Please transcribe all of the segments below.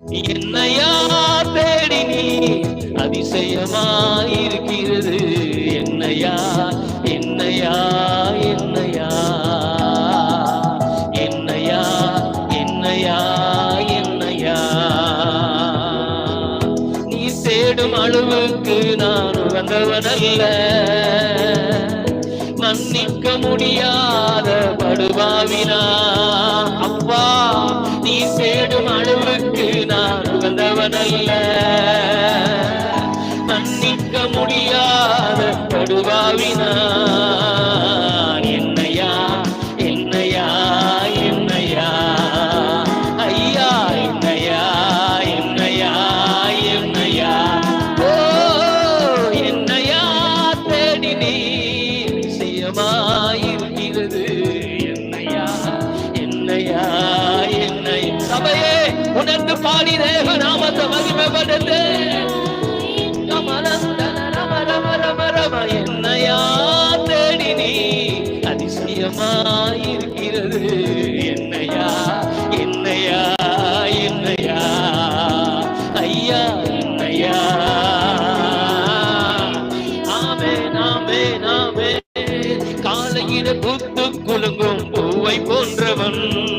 என்னையா தேடி நீ அதிசயமாயிருக்கிறது? என்னையா என்னையா என்னையா என்னையா என்னையா என்னையா நீ தேடும் அளவுக்கு நான் உறந்தவனல்ல மன்னிக்க முடியாத படுவாவினா உகந்தவனல்ல மன்னிக்க முடியாத படுபாவினா உணர்ந்து பாடி தேவ நாமத்தை மகிமைப்படுத்து. என்னையா தேடி நீ அதிசயமாயிருக்கிறது. என்னையா என்னையா என்னையா ஐயா என்னையா. ஆமே நாமே நாமே. காலையில புத்து குலுங்கும் பூவை போன்றவன்.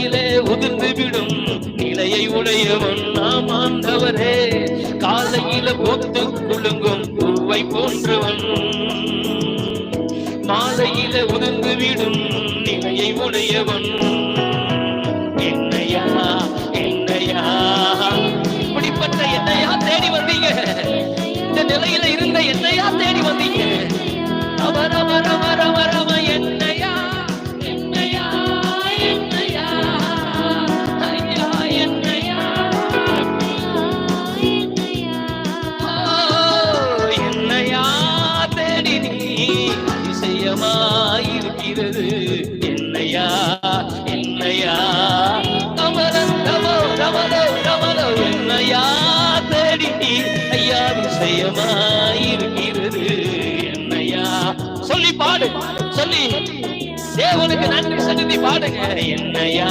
மாலையிலே உதிர்ந்து விடும் நிலையை உடையவன் நாம் ஆண்டவரே. காலையில போத்து குலுங்கும் பூவை போன்றவன். மாலையில உதிர்ந்து விடும் நிலையை உடையவன். என்னையா என்னையா? இப்படிப்பட்ட என்னையா தேடி வந்தீங்க? இந்த நிலையில இருந்த என்னையா தேடி அதிசயமாயிருக்கிறது என்னையா என்னையா கமலம் கமோ ரமலோ ரமலோ என்னையா தேடி ஐயா விஷயமாயிருக்கிறது. என்னையா? சொல்லி பாடு சொல்லி. தேவனுக்கு நன்றி செலுத்தி பாடுங்க. என்னையா?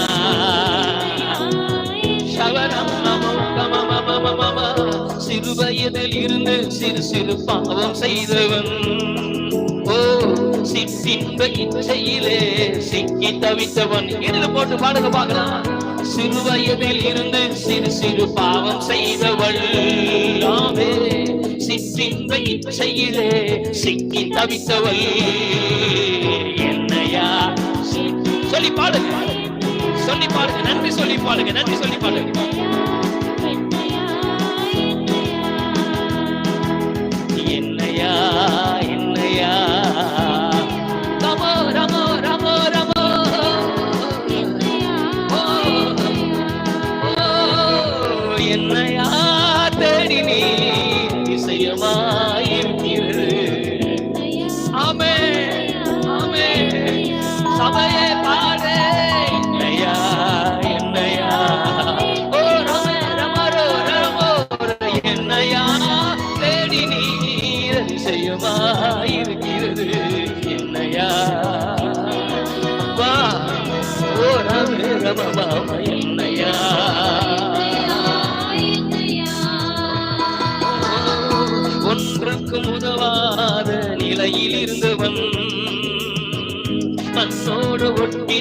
சவரம் நமோ கமமமமமம. சிறு வயதில் இருந்து சிறு சிறு பாவம் செய்தவன். ஓ சிற்றின்ப இச்சையிலே சிக்கி தவித்தவன். எதிர போட்டு பாடுங்க பார்க்கலாம். சிறு வயதில் இருந்து சிறு சிறு பாவம் செய்தவள். சிற்றின்ப இச்சையிலே சிக்கி தவித்தவள். என்னையா? சொல்லி பாடுங்க. சொல்லி பாடுங்க. நன்றி சொல்லி பாடுங்க. நன்றி சொல்லி பாடுங்க. என்னையா தேடி நீ ஆமே ஆமே சபையே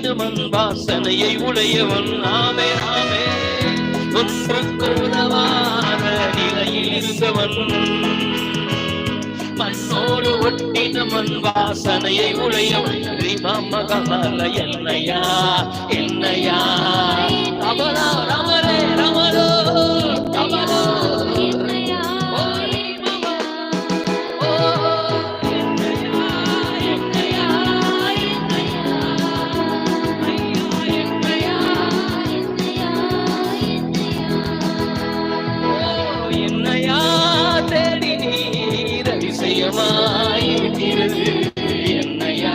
ஒட்டின வாசனையை உடையவன். ஆமே ஆமே. ஒன்றுக்கும் உதவாத நிலையில் இருந்தவன். மண்ணோடு ஒட்டின மண் வாசனையை உடையவன். மகமல என்னையா என்னையா. அதிசயமாயிருக்கிறது என்னையா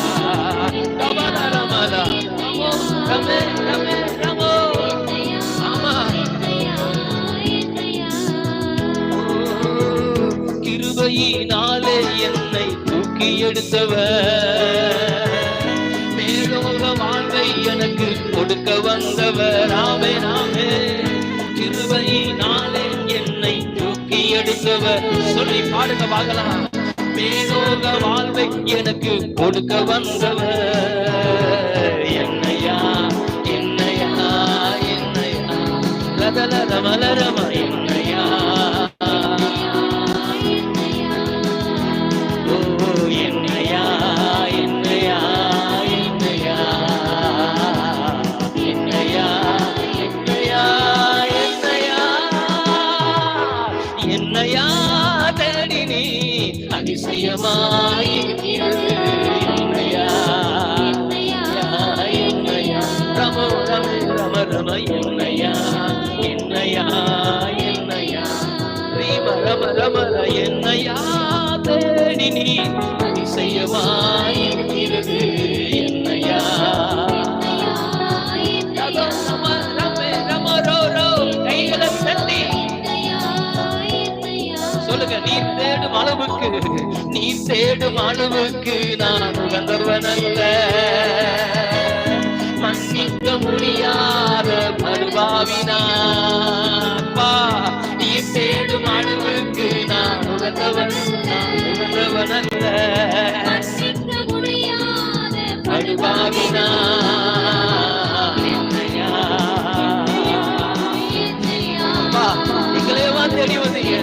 ரமல ரமோ ரமே ரமே ரமோ ஆமா கிருபையினாலே என்னை தூக்கி எடுத்தவர் எனக்கு கொடுக்க வந்தவர். ராமே ஆமே. கிருபையினாலே என்னை தூக்கி எடுத்தவர் சொல்லி பாடுங்க பார்க்கலாம் மேலோக வாழ்வை எனக்கு கொடுக்க வந்தவர். அதிசயமாயிருக்கிறது என்னையா ரோ கைகளை தட்டி சொல்லுங்க நீ தேடும் அளவுக்கு நீ தேடும் அளவுக்கு நான் உகந்தவன் அல்ல மன்னிக்க முடியாத மறுபாவினாப்பா நீ தேடும் அளவுக்கு நான் உகந்தவன் என்னையா? அப்பா எங்களையவா தேடி வந்தீங்க.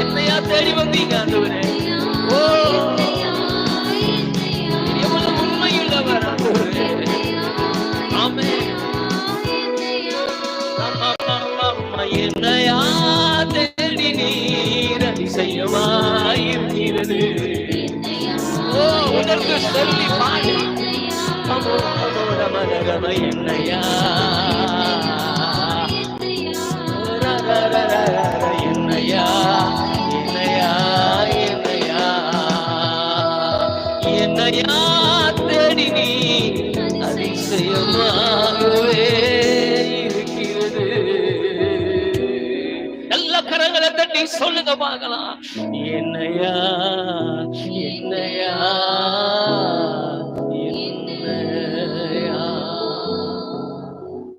என்னையா? தேடி வந்தீங்க உனக்கு சொல்லி பாடு அமோ என்னையா ர ர என்னையா என்னையா என்னையா என்னையா தேடி நீ அதிசயமாகவே இருக்கிறது நல்ல கரங்களை தட்டி சொல்லுங்க பார்க்கலாம். என்னையா?